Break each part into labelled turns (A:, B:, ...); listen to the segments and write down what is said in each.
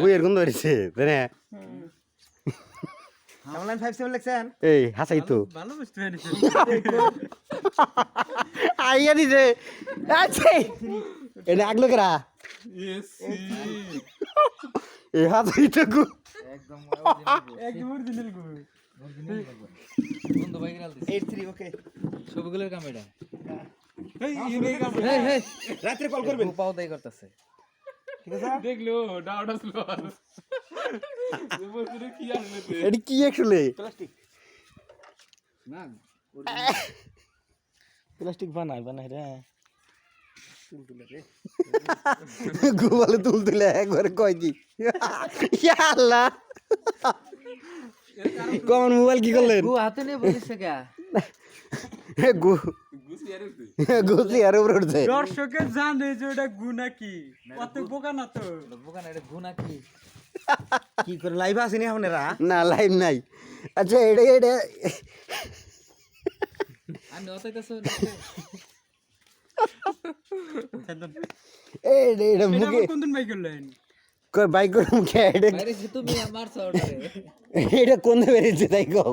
A: বইয়ের গন্ধ হয়েছে তাই না
B: কেমন ফাইভ সেভেন লিখছেন
A: এই হাসাই তো
C: ভালো বুঝতে
A: আইয়া দিছে আছে এটা আগলো কেরা এই হাসাই তো গু
D: একদম
C: একদম অরিজিনাল গো
D: বন্ধু ভাই গেল
B: এইট থ্রি ওকে
D: ছবিগুলোর কাম এটা?
C: এই ইউনে কাম
D: হেই হেই
B: রাত্রে কল করবেন
D: পাও দাই করতেছে
B: ঠিক আছে
C: দেখলো ডাউট আসলো বলছিল কি আসবে
A: এটা কি আসলে
B: প্লাস্টিক
D: না
B: প্লাস্টিক বানাই বানাই রে তুল তুলে রে
A: গুবালে তুল তুলে একবার কয় কি ইয়া আল্লাহ কমন মোবাইল কি করলেন
D: গু হাতে নিয়ে বলিস কে
A: গু গুছি আর উপরে উঠছে।
C: দর্শকে জানে যে ওটা গুনা কি? অত বোকা না তো?
D: বোকান এটা গু নাকি
B: কি করে লাইভ আসেনি আপনারা?
A: না লাইভ নাই। আচ্ছা এটা এটা।
D: আমি
A: এটা এটা মুখে
C: কোন দিন বাই করলেন?
A: কয় বাইক এটা
D: বাইরে তুমি আমার সর্টারে
A: এটা কোন বেরিয়েছে তাই কও।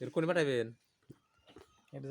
C: এর কোন পাঠাবেন?
B: এটা